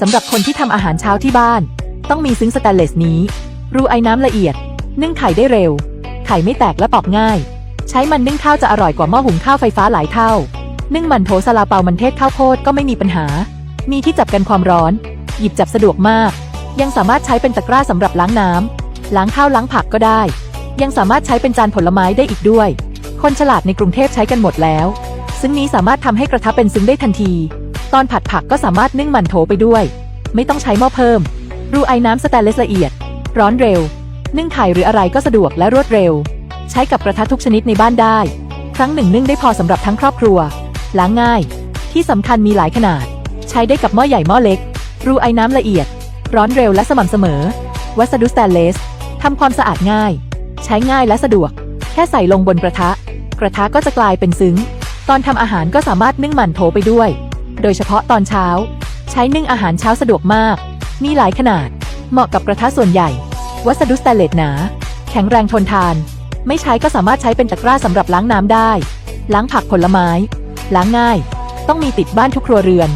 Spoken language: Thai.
สำหรับคนที่ทำอาหารเช้าที่บ้าน ต้องมีซึ้งสแตนเลสนี้ รูไอ้น้ำละเอียด นึ่งไข่ได้เร็ว ไข่ไม่แตกและปอกง่าย ใช้มันนึ่งข้าวจะอร่อยกว่าหม้อหุงข้าวไฟฟ้าหลายเท่า นึ่งมันโถซาลาเปามันเทศข้าวโพดก็ไม่มีปัญหา มีที่จับกันความร้อน หยิบจับสะดวกมาก ยังสามารถใช้เป็นตะกร้าสำหรับล้างน้ำล้างข้าวล้างผักก็ได้ ยังสามารถใช้เป็นจานผลไม้ได้อีกด้วย คนฉลาดในกรุงเทพใช้กันหมดแล้ว ซึ่งนี้สามารถทำให้กระทะเป็นซึ้งได้ทันที ตอนผัดผักก็สามารถนึ่งมันโถไปด้วย ไม่ต้องใช้หม้อเพิ่ม รูไอ้น้ำสแตนเลสละเอียด ร้อนเร็ว นึ่งไข่หรืออะไรก็สะดวกและรวดเร็ว ใช้กับกระทะทุกชนิดในบ้านได้ ครั้งหนึ่งนึ่งได้พอสำหรับทั้งครอบครัว ล้างง่าย ที่สำคัญมีหลายขนาด ใช้ได้กับหม้อใหญ่หม้อเล็ก รูไอ้น้ำละเอียด ร้อนเร็วและสม่ำเสมอ วัสดุสแตนเลสทำความสะอาดง่าย ใช้ง่ายและสะดวก แค่ใส่ลงบนกระทะ กระทะก็จะกลายเป็นซึ้ง ตอนทำอาหารก็สามารถนึ่งหมันโถไปด้วย โดยเฉพาะตอนเช้า ใช้นึ่งอาหารเช้าสะดวกมาก มีหลายขนาด เหมาะกับกระทะส่วนใหญ่ วัสดุสแตนเลสหนา แข็งแรงทนทาน ไม่ใช้ก็สามารถใช้เป็นตะกร้าสำหรับล้างน้ำได้ ล้างผักผลไม้ ล้างง่าย ต้องมีติดบ้านทุกครัวเรือน